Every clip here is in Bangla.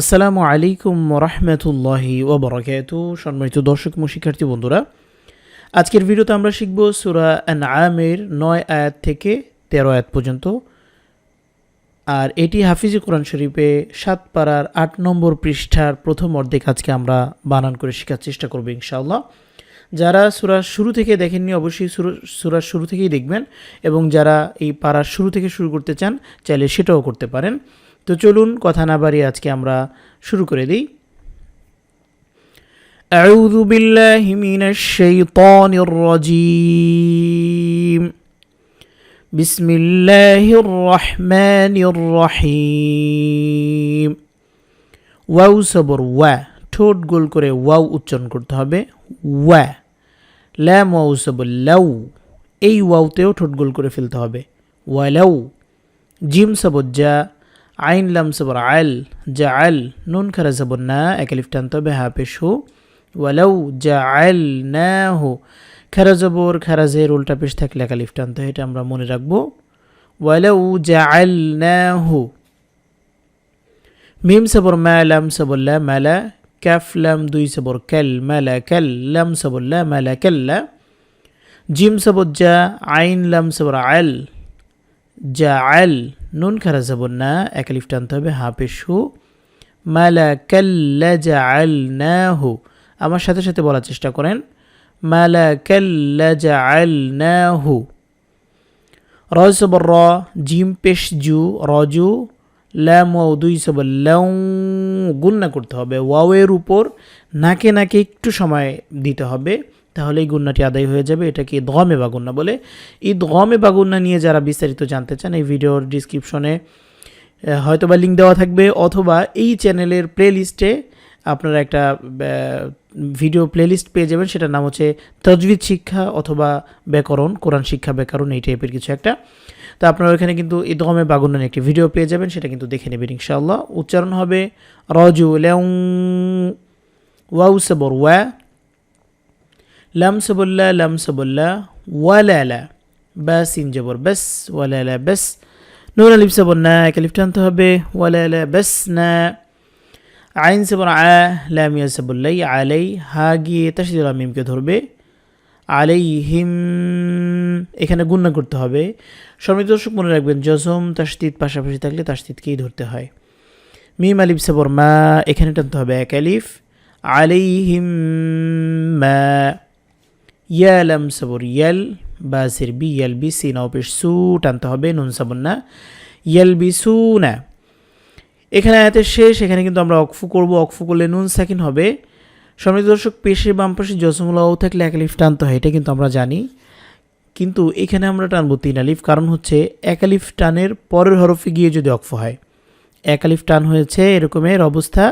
আসসালামু আলাইকুম রহমতুল্লাহি ওবরাকাত সম্মানিত দর্শক ও শিক্ষার্থী বন্ধুরা, আজকের ভিডিওতে আমরা শিখব সুরা আন আমের নয় আয়াত থেকে তেরো আয়াত পর্যন্ত। আর এটি হাফিজি কোরআন শরীফে সাত পাড়ার আট নম্বর পৃষ্ঠার প্রথম অর্ধেক আজকে আমরা বানান করে শেখার চেষ্টা করব ইনশাআল্লাহ। যারা সুরার শুরু থেকে দেখেননি, অবশ্যই সুরার শুরু থেকেই দেখবেন এবং যারা এই পাড়ার শুরু থেকে শুরু করতে চান, চাইলে সেটাও করতে পারেন। তো চলুন কথা না বাড়িয়ে আজকে আমরা শুরু করে দিই أعوذ بالله من الشيطان الرجيم بسم الله الرحمن الرحيم ওয়াও সবর ওয়া ঠোঁট গোল করে ওয়াও উচ্চারণ করতে হবে ওয়া ল্যাম ওয়াও সবর লাউ এই ওয়াওতেও ঠোঁট গোল করে ফেলতে হবে ওয়ালাউ জিম সবর যা আইন লাম সবর আল যা আল নুন খারা সবর না একালিফ টানতে হবে হা পেশ হো ওয়ালাউ যা আল না হো খারা জবর, খারা জের, উল্টা পেশ থাকলে একালিফ টানতে হয় এটা আমরা মনে রাখব। ওয়ালাউ যা আল না হো মিম সবর মা, লাম সবর লা, মালা ক্যাফ লাম, দুই সবর ক্যাল মালা ক্যাল লাম সবর লা, মালা ক্যাল্লা জিম সবর যা আইন লাম সবর আল আল নুন খারা যাবন না একালিফ টানতে হবে হা পেশ হু মালা কাল্লা যা আল না হু আমার সাথে সাথে বলার চেষ্টা করেন। মালা কাল্লা যা আল না হু রজ সবর র, জিম পেশ জু, রজু। ল্যাম ওয়াও দুই সবর লং গুন্না করতে হবে। ওয়াওয়ের উপর নাকে নাকে একটু সময় দিতে হবে। তাহলে এই গুন্নাটি আদায় হয়ে যাবে। এটাকে দমে বাগুন্না বলে। এই দমে বাগুন্না নিয়ে যারা বিস্তারিত জানতে চান, এই ভিডিওর ডিসক্রিপশনে হয়তো বা লিঙ্ক দেওয়া থাকবে, অথবা এই চ্যানেলের প্লে লিস্টে আপনারা একটা ভিডিও প্লেলিস্ট পেয়ে যাবেন। সেটার নাম হচ্ছে তজবিদ শিক্ষা অথবা ব্যাকরণ, কোরআন শিক্ষা, ব্যাকরণ, এই টাইপের কিছু একটা। তো আপনারা ওখানে কিন্তু এই দমে বাগুন্নার একটি ভিডিও পেয়ে যাবেন, সেটা কিন্তু দেখে নেবেন ইনশাআল্লাহ। উচ্চারণ হবে রজু লেউ, ওয়াউ সবর ওয়া লাম সবুল্লা লাম সবুল্লা ওয়ালালা বাস ইন জবর বেস ওয়ালালা বেস নুন আলিফ সবর না এক আলিফ টানতে হবে ওয়ালালা বেস না আইন সবর আ লামিয়া সবুল্লাই আলাই হা গিয়ে তাসিদুল আমিমকে ধরবে আলাই হিম এখানে গুন্না করতে হবে সমিত দর্শক মনে রাখবেন জজম তাস্তিদ পাশাপাশি থাকলে তাস্তিদকেই ধরতে হয় মিম আলিফ সবর মা এখানে টানতে হবে এক আলিফ আলাইহিম মা ইয়ালাম সবর ইয়াল বাসের বি ইয়াল বি সি নাও পেশ সু, টানতে হবে, নুন সাবন না, ইয়াল বি সু না। এখানে আয়াতের শেষ, এখানে কিন্তু আমরা অকফু করব অকফু করলে নুন সাকিন হবে। সমৃদ্ধ দর্শক, পেশে বাম পাশে থাকলে এক আলিফ টানতে হয়, এটা কিন্তু আমরা জানি। কিন্তু এখানে আমরা টানবো তিন আলিফ, কারণ হচ্ছে এক আলিফ টানের পরের হরফে গিয়ে যদি অক্ফ হয়, এক আলিফ টান হয়েছে, এরকমের অবস্থা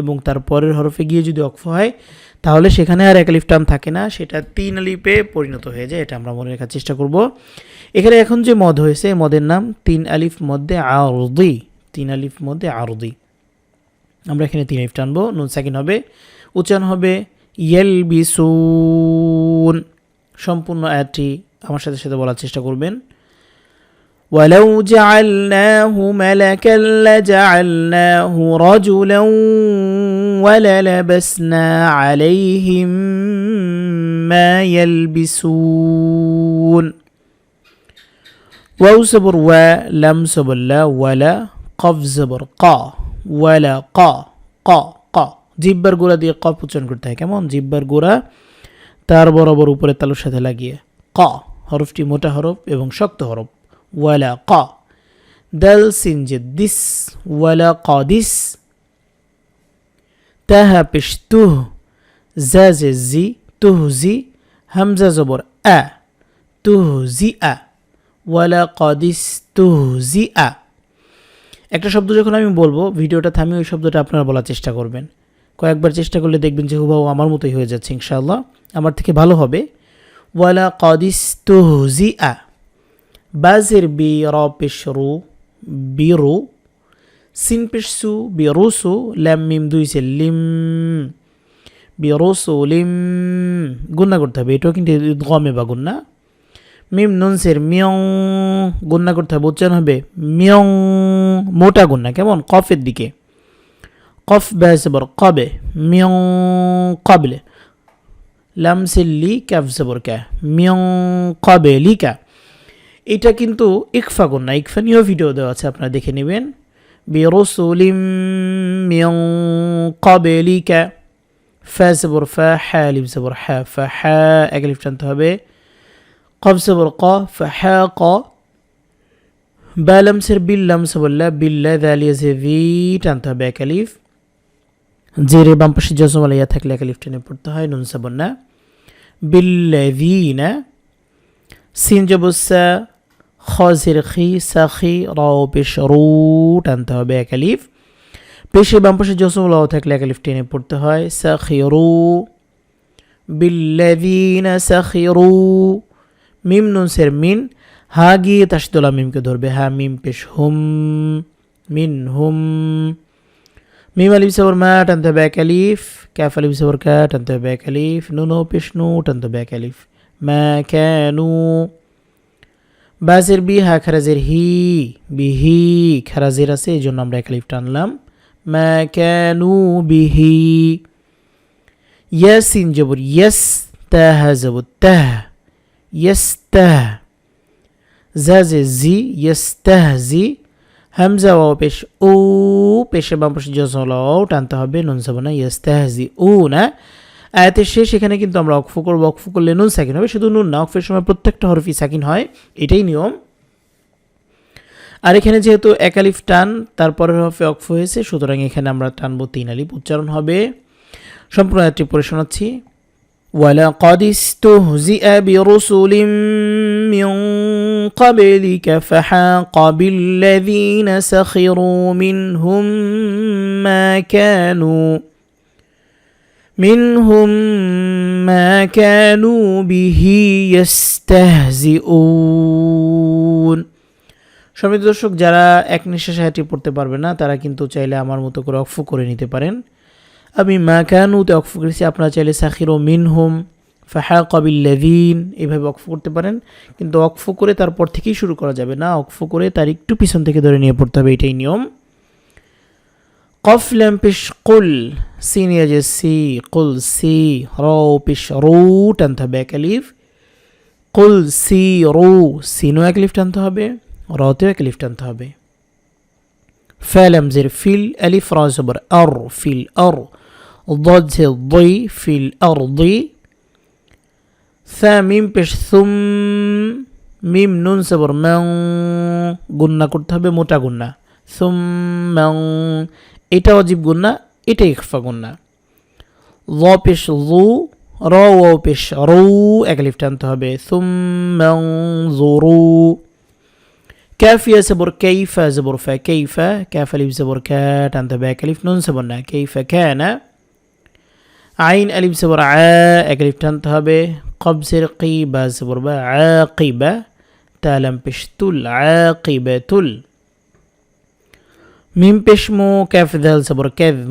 এবং তার পরের হরফে গিয়ে যদি অক্ফ হয়, তাহলে সেখানে আর এক আলিফ টান থাকে না, সেটা তিন আলিপে পরিণত হয়ে যায়, এটা আমরা মনে রাখার চেষ্টা করব। এখানে এখন যে মদ হয়েছে মদের নাম তিন আলিফ মধ্যে আরদি, তিন আলিফ মধ্যে আরদি। আমরা এখানে তিন আলিফ টানবো নুন সেকেন্ড হবে, উচ্চারণ হবে ইয়েল বিসুন সম্পূর্ণ আয়াতটি আমার সাথে সাথে বলার চেষ্টা করবেন। ولو جعلناه ملكا لجعلناه رجلا وللبسنا عليهم ما يلبسون واو صبر و لم صبر لا ولا قف زبر قا ولا قا قا قا জিব্বার গোড়া দিয়ে কফ উচ্চারণ করতে হয় কেমন জিব্বার গোড়া তার বরাবর উপরে তালুর সাথে লাগিয়ে ক হরফটি মোটা হরফ এবং শক্ত হরফ ওয়ালা ক দাল সিনজে দিস ওয়ালা কদিস তাহা পেশ তুহ জাজে জি তুহ জি হামজা জবর আ তুহ জি আ ওয়ালা কদিস তুহ জি আ একটা শব্দ যখন আমি বলব, ভিডিওটা থামিয়ে ওই শব্দটা আপনারা বলার চেষ্টা করবেন। কয়েকবার চেষ্টা করলে দেখবেন যে হুবাহু আমার মতোই হয়ে যাচ্ছে ইনশাআল্লাহ। আমার থেকে ভালো হবে। ওয়ালা কদিস তুহ জি বি র পেশরু বিরু, সিন পেশসু বিরুসু, ল্যাম মিম দুইছে লিম, বিরুসু লিম। গুন্না করতে হবে, এটাও কিন্তু গমে বা গুন্না মিম নুনসের মিয়ং গুন্না করতে হবে, উচ্চারণ হবে মিয়ং, মোটা গুন্না কেমন? কফের দিকে। কফ বা জবর কবে, মিয়ং কবলে। লাম সিল্লি ক্যাফ জবর ক্যা, মিয়ং কবে লিকা এটা কিন্তু ইকফা গুন্না ইকফা নিয়েও ভিডিও দেওয়া আছে, আপনারা দেখে নেবেন। বিরসুলিম মিয়ং কবে লিকা ফা জবর ফা হ্যা লিম জবর হ্যা ফা হ্যা এক লিফ টানতে হবে। কফ জবর ক, ফা হ্যা ক। বা লামসের বিল লামস বললা বিল্লা দালিয়া যে ভি টানতে হবে এক আলিফ জেরে বাম পাশে জজম আলাইয়া থাকলে এক আলিফ টেনে পড়তে হয়, নুন সাবন্না বিল্লাযিনা সিন জবসা খজির খি সাখি রাও পেশ রু টানতে হবে এক আলিফ পেশে বাম পাশে জজম থাকলে এক আলিফ টেনে পড়তে হয় সাখি রু বিল্লাযিনা সাখিরু মিম নুন সের মিন হা গিয়ে তাসদুল্লাহ মিমকে ধরবে হা মিম পেশ হুম মিন হুম মিম আলিফ সবর মা টানতে হবে এক আলিফ ক্যাফ আলিফ সবর কা টানতে হবে এক আলিফ নুনো পেশ নু টানতে হবে এক আলিফ মা ক্যানু বাজের বি, হা খারাজের হি বিহি খারাজের আছে এই জন্য আমরা এক আলিফ টানলাম। মা ক্যানু বিহি ইয়াসিন জবর, ইয়াস তাহ জবর তাহ ইয়াস তাহ জাজে জি ইয়াস তাহ জি। হামজা, ওয়াও, পেশ ও পেশে বাম পাশে জজলাও টানতে হবে, নুন না জি ও না? আয়াতের শেষ এখানে কিন্তু আমরা অকফু করবো অকফু করলে নুন সাকিন হবে শুধু নুন না অকফের সময় প্রত্যেকটা হরফি সাকিন হয় এটাই নিয়ম আর এখানে যেহেতু এক আলিফ টান তারপরের হরফে অকফু হয়েছে সুতরাং এখানে আমরা টানবো তিন আলিফ উচ্চারণ হবে সম্পূর্ণ আয়াতটি পড়ে শোনাচ্ছি ولقد استهزئ برسل من قبلك فحاق بالذين سخروا منهم ما كانوا منهم ما كانوا به يستهزئون সমিত দর্শক যারা এক নিঃশ্বাসে হাঁটি পড়তে পারবে না তারা কিন্তু চাইলে আমার মতো করে অফু করে নিতে পারেন আমি মা কানুতে অক্ফ করেছি আপনারা চাইলে সাখির ও মিনহুম ফাহা কবিল্লাদিন এইভাবে অক্ফ করতে পারেন কিন্তু অক্ফ করে তারপর থেকেই শুরু করা যাবে না অক্ফ করে তার একটু পিছন থেকে ধরে নিয়ে পড়তে হবে এটাই নিয়ম কফ ল্যাম্পিস কুল সি নিয়ে যে সি কুল সি রো পিস রু টানতে হবে এক আলিফ কুল সি রু সিনও এক লিফ টানতে হবে রতেও এক লিফ টানতে হবে ফ্যালামজের ফিল আলিফ র জবর আর ফিল আর ضد الضي في الأرض ثا মিম পেশ সুম মিম নুন সবর ম্যাং গুন্না করতে হবে মোটা গুন্না সুম ম্যাং এটা অজীব গুন্না এটা ইকফা গুন্না ল পেশ লু র ও পেশ রু এক লিফট আনতে হবে সুম ম্যাং জরু كافية زبر كيف زبر فكيف كاف ألف زبر كات أنت باك ألف نون زبرنا كيف كان আইন আলিফ জবর আ এক আলিফ টানতে হবে কবজের কিবা জবর বা আকিবা তালাম পেশ তুল ক্যাভ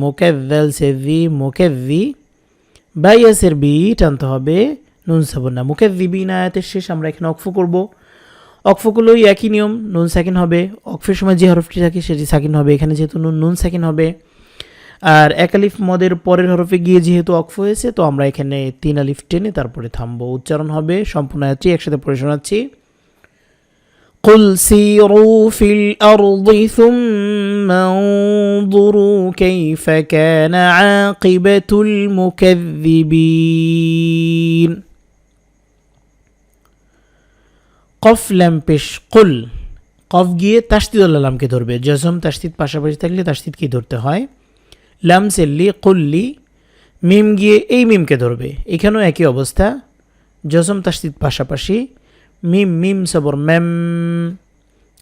মো ক্যাভ দাল সেভি মো ক্যাভি বা ইয়াসের বি টানতে হবে নুন সাবর না মুখে দিবি না আয়াতের শেষ আমরা এখানে অক্ফ করব অক্ফ করলেও একই নিয়ম নুন সাকিন হবে অক্ফের সময় যে হরফটি থাকে সেটি সাকিন হবে এখানে যেহেতু নুন নুন সাকিন হবে আর এক আলিফ মদের পরের হরফে গিয়ে যেহেতু অক্ফ হয়েছে তো আমরা এখানে তিন আলিফ টেনে তারপরে থামবো। উচ্চারণ হবে, সম্পূর্ণ আয়াতটি একসাথে পড়ে শোনাচ্ছি। قل سيروا في الأرض ثم انظروا كيف كان عاقبة المكذبين কফ ল্যাম্পেশ কুল কফ গিয়ে তাস্তিদ লামকে ধরবে জজম তাস্তিদ পাশাপাশি থাকলে তাস্তিদকে ধরতে হয় লাম সেল্লি কুল্লি মিম গিয়ে এই মিমকে ধরবে এখানেও একই অবস্থা জজম তাস্তিদ পাশাপাশি মিম মিম সবর ম্যাম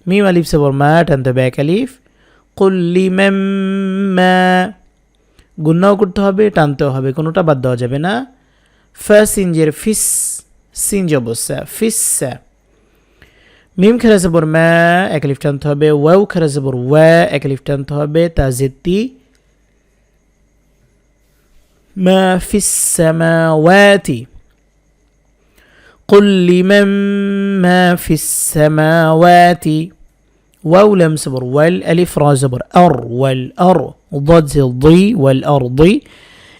মিম আলিফ সবর ম্যাট অ্যান্ড দ্য ব্যাক আলিফ কুল্লি ম্যাম গুন্নাও করতে হবে টানতেও হবে কোনোটা বাদ দেওয়া যাবে না ফ্যাসিঞ্জের ফিস সিঞ্জ অবস্থা ফিস মিম খেরা সবর ম্যা এক লিফ টানতে হবে ওয়াও খেরা সবর ওয়া এক লিফ টানতে হবে তা জেতি ম্যা ফিস ম্যা ওয়াতি قل لمن ما في السماوات واو لم صبر والألف را زبر أر والأر দদ যে দই ওয়াল আর দই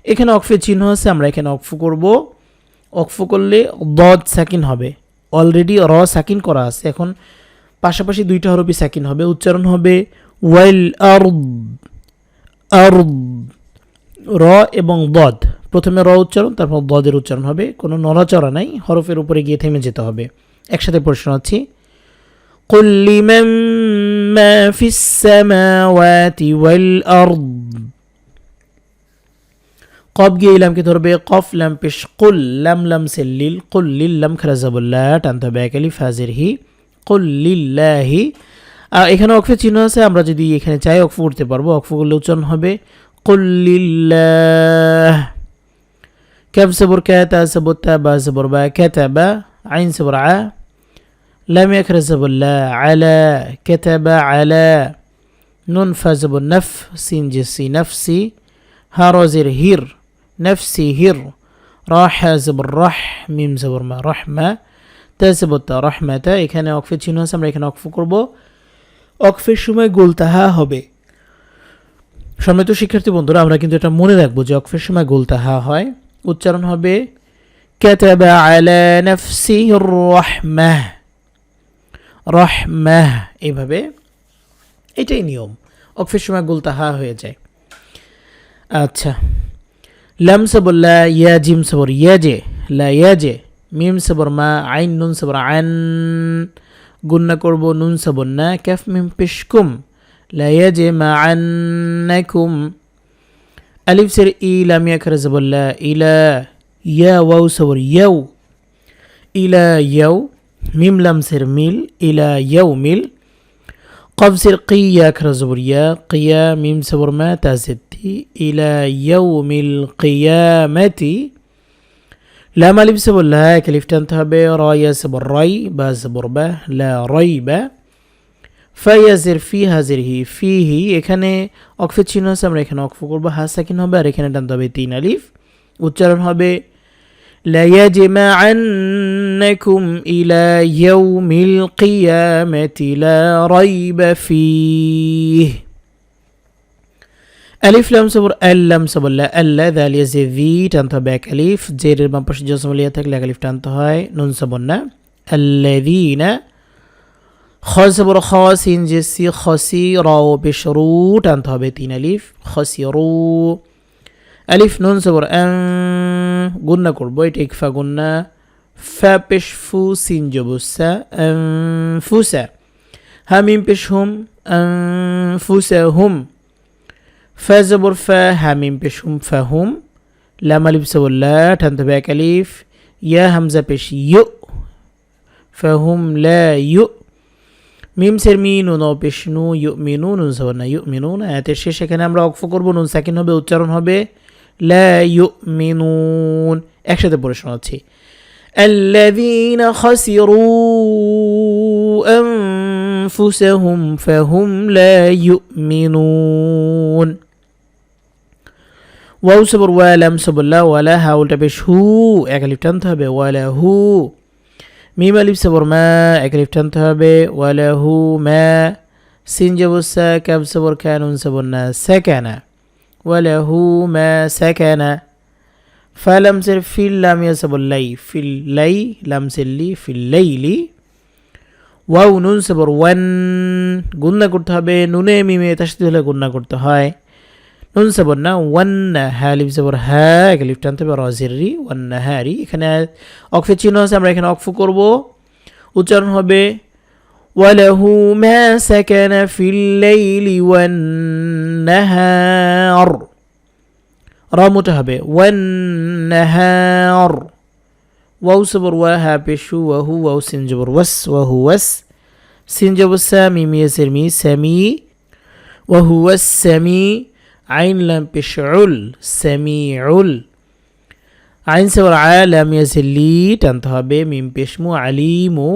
এখানে অক্ফের চিহ্ন আছে আমরা এখানে অক্ফ করব অক্ফ করলে দদ সাকিন হবে অলরেডি র সাকিন করা আছে এখন পাশাপাশি দুইটা হরফই সাকিন হবে উচ্চারণ হবে ওয়াইল আর আর র এবং দদ প্রথমে র উচ্চারণ তারপর দদের উচ্চারণ হবে কোনো নড়াচড়া নাই হরফের উপরে গিয়ে থেমে যেতে হবে একসাথে প্রশ্ন আছি قل لمن ما في السماوات والأرض কব গিয়ে ইলামকে ধরবে কফ লাম পেশ কুল লাম লাম সেল্লিল কুল লিল লাম খারাজাবুল্লাহ টানতে হবে একালি ফাজির হি কুল লিল্লাহি আহ, এখানে অক্ফের চিহ্ন আছে আমরা যদি এখানে চাই অক্ফ করতে পারবো অক্ফ করলে উচ্চারণ হবে কুল লিল্লাহ كاف زبر كاتا زبر تابا زبر با كتب عين زبر ع لم يكر زبر لا على كتب على نون فا زبر نف سين جسي نفسي هارزر هير نفسي هير راح زبر رح ميم زبر ما رحمة তা زبر تا رحمة এখানে অক্ফের চিহ্ন আছে আমরা এখানে অক্ফ করব অক্ফের সময় গোলতাহা হবে সম্মানিত শিক্ষার্থী বন্ধুরা আমরা কিন্তু এটা মনে রাখবো যে অক্ফের সময় গোলতাহা হয় উচ্চারণ হবে كتب على نفسه الرحمة রহমাহ এইভাবে এটাই নিয়ম অক্ফের সময় গুলতাহা হয়ে যায় আচ্ছা লাম সবর লা ইয়া জিম সবর ইয়া জে লা ইয়া জে মিম সবর মা আইন নুন সবর আন গুন্না করব নুন সবর না ক্যাফ মিম পিশকুম লা ইয়া জে মা আন্নাকুম ألف سر إي لام يا كرزب إلى يا واو سور يو. إلى يو ميم لام سر ميل. إلى يو ميل. قف سر قي يا كرزبر يا قيا ميم سور ما تازتي إلى يوم القيامه لا ما لبس ولا كلفتان تهبي رايا سبر راي با سبر با لا ريب. ফাইয়াজের ফি হাজিরহি ফিহি এখানে অক্ফের চিহ্ন আছে আমরা এখানে অক্ফ করবো হা সাকিন হবে আর এখানে টানতে হবে তিন আলিফ উচ্চারণ হবে ليجمعنكم إلى يوم القيامة لا ريب فيه ألف لام صبر ال لام صبر لا ألا ذال يزي ذي টানতে হবে এক আলিফ জেরের বাম পাশে জসমলিয়া থাকলে এক আলিফ টানতে হয় নুন صبر না الذين খসবর খসিন জেসি খসি র পেশ রু টানতে হবে তিন আলিফ খসি রু আলিফ নুন সবর গুন্না করব এটা ইকফা গুন্না ফা পেশ ফু সিন জবুসা ফুসা হামিম পেশ হুম ফুসা হুম ফা জবর ফা হামিম পেশ হুম ফা হুম লাম আলিফ সবল্লা টানতে হবে এক আলিফ ইয়া হামজা পেশ ইউ ফাহুম লা ইউ মিম সের মি নুন পেশ নু ইউ মিনু নুন সবর না ইউ মিনুন আয়াতের শেষ এখানে আমরা অক্ফ করবো নুন সাকিন হবে উচ্চারণ হবে লা ইউ মিনুন একসাথে পড়ে শোনাচ্ছি الذين خسروا أنفسهم فهم لا يؤمنون ওয়াউ সবর ওয়ালাম সবল্লা ওয়ালা হা উল্টা পেশ হু এক আলিফ টানতে হবে ওয়ালা হু মিম আলিফ সবর মা, এক আলিফ টানতে হবে। ওয়ালা হু মা, সিন জবসা ক্যাব সবর খান উন সবর না সেকানা ওয়ালা হু মা সেকানা ফালাম সের ফিল লাম ইয়া সবর লাই, ফিল লাই, লাম সের লি, ফিল লাইলি ওয়াউ নুন সবর ওয়ান গুন্না করতে হবে। নুনে মিমে তার সাথে হলে গুন্না করতে হয়। নুন সবর না ওয়ান হ্যাঁ লিফ সবর হ্যাঁ এক লিফ টানতে হবে রজেরি ওয়ান হ্যারি এখানে অক্ফে চিহ্ন আছে আমরা এখানে অক্ফ করব উচ্চারণ হবে وله ما سكن في الليل والنهار رامت হবে والنهار واو صبر وها بشو وهو واو سنجبر وس وهو وس سنجبر سامي ميسر مي سمي وهو السمي عين لم بشعل سميعل আইন সেবর আয়ালাম ইয়াজিল্লি টানতে হবে মিম পেশমু, আলিমু।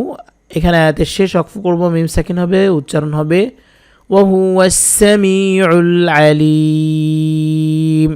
এখানে আয়াতের শেষ অক্ফ করব, মিম সাকিন হবে, উচ্চারণ হবে। ওহু আলিম।